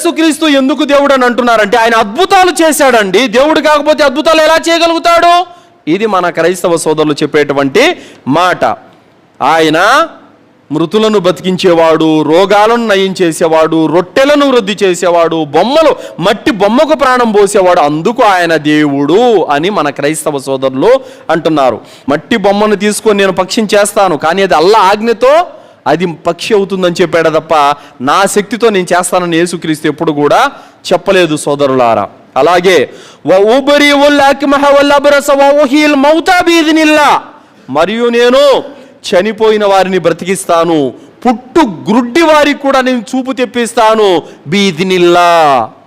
యేసుక్రీస్తు ఎందుకు దేవుడు అని అంటున్నారంటే ఆయన అద్భుతాలు చేశాడండి. దేవుడు కాకపోతే అద్భుతాలు ఎలా చేయగలుగుతాడు? ఇది మన క్రైస్తవ సోదరులు చెప్పేటువంటి మాట. ఆయన మృతులను బతికించేవాడు రోగాలను నయం చేసేవాడు రొట్టెలను వృద్ధి చేసేవాడు బొమ్మలు మట్టి బొమ్మకు ప్రాణం పోసేవాడు అందుకు ఆయన దేవుడు అని మన క్రైస్తవ సోదరులు అంటున్నారు. మట్టి బొమ్మను తీసుకొని నేను పక్షిని చేస్తాను కానీ అది అల్ల ఆజ్ఞతో అది పక్షి అవుతుందని చెప్పాడు తప్ప నా శక్తితో నేను చేస్తానని యేసుక్రీస్తు ఎప్పుడు కూడా చెప్పలేదు సోదరులారా. అలాగే మరియు నేను చనిపోయిన వారిని బ్రతికిస్తాను పుట్టు గ్రుడ్డి వారికి కూడా నేను చూపు తెప్పిస్తాను బీదినిల్లా.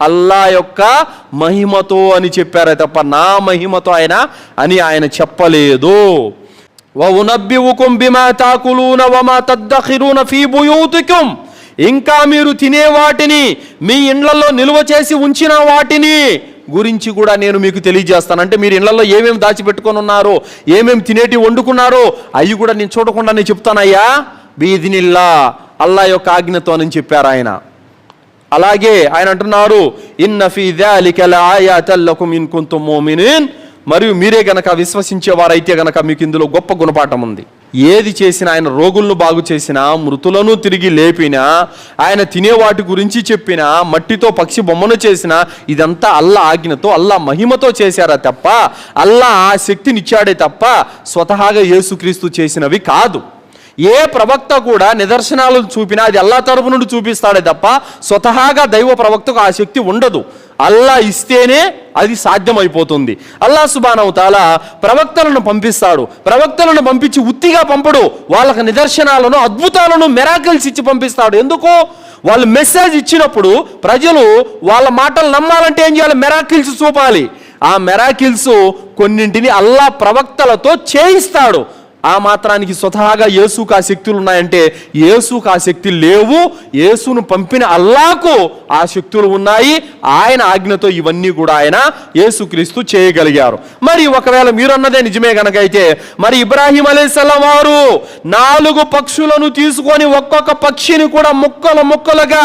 అల్లా యొక్క మహిమతో అని చెప్పారే తప్ప నా మహిమతో ఆయన అని ఆయన చెప్పలేదు. వనబ్బివుకుం బిమా తాకులూన వమా తద్దఖిరూన ఫీ బుయూతికుం ఇంకా మీరు తినే వాటిని మీ ఇండ్లలో నిల్వ చేసి ఉంచిన వాటిని గురించి కూడా నేను మీకు తెలియజేస్తాను. అంటే మీరు ఇళ్ళలో ఏమేమి దాచిపెట్టుకొని ఉన్నారో ఏమేమి తినేటి వండుకున్నారో అవి కూడా నేను చూడకుండా నేను చెప్తానయ్యా. బీదినిల్లా అల్లా యొక్క ఆజ్ఞతో అని చెప్పారు ఆయన. అలాగే ఆయన అంటున్నారు ఇన్ నఫీ దాలికల ఆయా తల్లకుం మిన్ కొంత మోమినిన్. మరియు మీరే గనక విశ్వసించేవారైతే గనక మీకు ఇందులో గొప్ప గుణపాఠం ఉంది. ఏది చేసినా ఆయన రోగులను బాగు చేసినా మృతులను తిరిగి లేపినా ఆయన తినే వాటి గురించి చెప్పినా మట్టితో పక్షి బొమ్మను చేసినా ఇదంతా అల్లా ఆజ్ఞతో అల్లా మహిమతో చేశారా తప్ప అల్లా ఆ శక్తినిచ్చాడే తప్ప స్వతహాగా యేసుక్రీస్తు చేసినవి కాదు. ఏ ప్రవక్త కూడా నిదర్శనాలు చూపినా అది అల్లా తరపు నుండి చూపిస్తాడే తప్ప స్వతహాగా దైవ ప్రవక్తకు ఆ శక్తి ఉండదు. అల్లా ఇస్తేనే అది సాధ్యమైపోతుంది. అల్లా సుబానవుతాల ప్రవక్తలను పంపిస్తాడు. ప్రవక్తలను పంపించి ఉత్తిగా పంపడు. వాళ్ళకి నిదర్శనాలను అద్భుతాలను మెరాకిల్స్ ఇచ్చి పంపిస్తాడు. ఎందుకు? వాళ్ళు మెసేజ్ ఇచ్చినప్పుడు ప్రజలు వాళ్ళ మాటలు నమ్మాలంటే ఏం చేయాలి? మెరాకిల్స్ చూపాలి. ఆ మెరాకిల్స్ కొన్నింటిని అల్లా ప్రవక్తలతో చేయిస్తాడు. ఆ మాత్రానికి స్వతహాగా యేసుకు ఆ శక్తులు ఉన్నాయంటే యేసుకు ఆ శక్తులు లేవు. యేసును పంపిన అల్లాకు ఆ శక్తులు ఉన్నాయి. ఆయన ఆజ్ఞతో ఇవన్నీ కూడా ఆయన యేసుక్రీస్తు చేయగలిగారు. మరి ఒకవేళ మీరన్నదే నిజమే గనక అయితే మరి ఇబ్రాహీం అలైసల్లం వారు నాలుగు పక్షులను తీసుకొని ఒక్కొక్క పక్షిని కూడా ముక్కలు ముక్కలుగా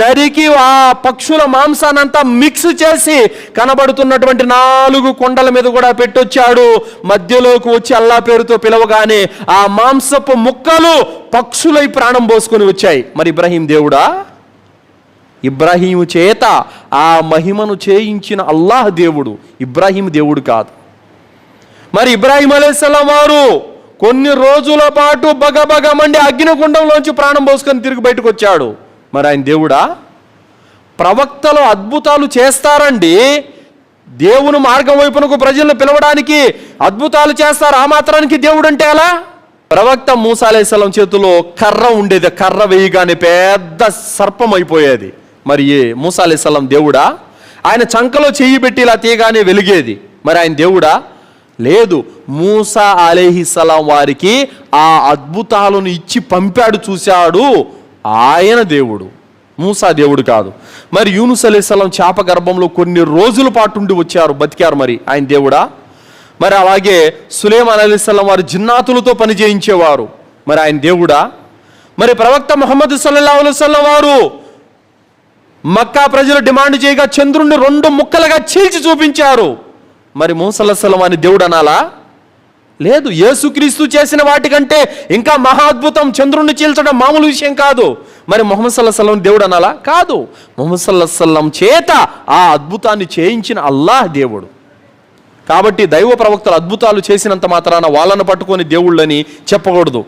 నరికి ఆ పక్షుల మాంసానంతా మిక్స్ చేసి కనబడుతున్నటువంటి నాలుగు కొండల మీద కూడా పెట్టొచ్చాడు. మధ్యలోకి వచ్చి అల్లా పేరుతో పిలవగా రాగానే ఆ మాంసపు ముక్కలు పక్షులై ప్రాణం పోసుకొని వచ్చాయి. మరి ఇబ్రాహీం దేవుడా? ఇబ్రాహీము చేత ఆ మహిమను చేయించిన అల్లాహ్ దేవుడు. ఇబ్రాహీం దేవుడు కాదు. మరి ఇబ్రాహీం అలైస్లాం వారు కొన్ని రోజుల పాటు బగబగ మండి అగ్నిగుండంలోంచి ప్రాణం పోసుకొని తిరిగి బయటకు వచ్చాడు. మరి ఆయన దేవుడా? ప్రవక్తలు అద్భుతాలు చేస్తారండి. దేవుని మార్గం వైపునకు ప్రజలను పిలవడానికి అద్భుతాలు చేస్తారు. ఆ మాత్రానికి దేవుడు అంటే అలా ప్రవక్త మూసాలేసలం చేతిలో కర్ర ఉండేది. కర్ర వేయగానే పెద్ద సర్పం అయిపోయేది. మరి ఏ మూసాలేసలం దేవుడా? ఆయన చంకలో చెయ్యి పెట్టి ఇలా తీయగానే వెలిగేది. మరి ఆయన దేవుడా? లేదు. మూసా అలేహిసలాం వారికి ఆ అద్భుతాలను ఇచ్చి పంపాడు చూశాడు. ఆయన దేవుడు. మూసా దేవుడు కాదు. మరి యూనుస్ అలీసలం చేప గర్భంలో కొన్ని రోజుల పాటు ఉండి వచ్చారు బతికారు మరి. ఆయన దేవుడా? మరి అలాగే సులేమాన్ అలీస్లం వారు జిన్నాతులతో పని చేయించేవారు. మరి ఆయన దేవుడా? మరి ప్రవక్త మొహమ్మద్ సల్లా అలైహి వారు మక్కా ప్రజలు డిమాండ్ చేయగా చంద్రుణ్ణి రెండు ముక్కలుగా చీల్చి చూపించారు. మరి మూసలసలం అని దేవుడు అనాలా? లేదు యేసుక్రీస్తు చేసిన వాటికంటే ఇంకా మహా అద్భుతం చంద్రుణ్ణి చీల్చడం మామూలు విషయం కాదు. మరి మొహమ్మద్ సల్లాహం దేవుడు అనాలా? కాదు. మొహమ్మద్ సల్లాహం చేత ఆ అద్భుతాన్ని చేయించిన అల్లాహ్ దేవుడు. కాబట్టి దైవ ప్రవక్తలు అద్భుతాలు చేసినంత మాత్రాన వాళ్ళను పట్టుకొని దేవుళ్ళని చెప్పకూడదు.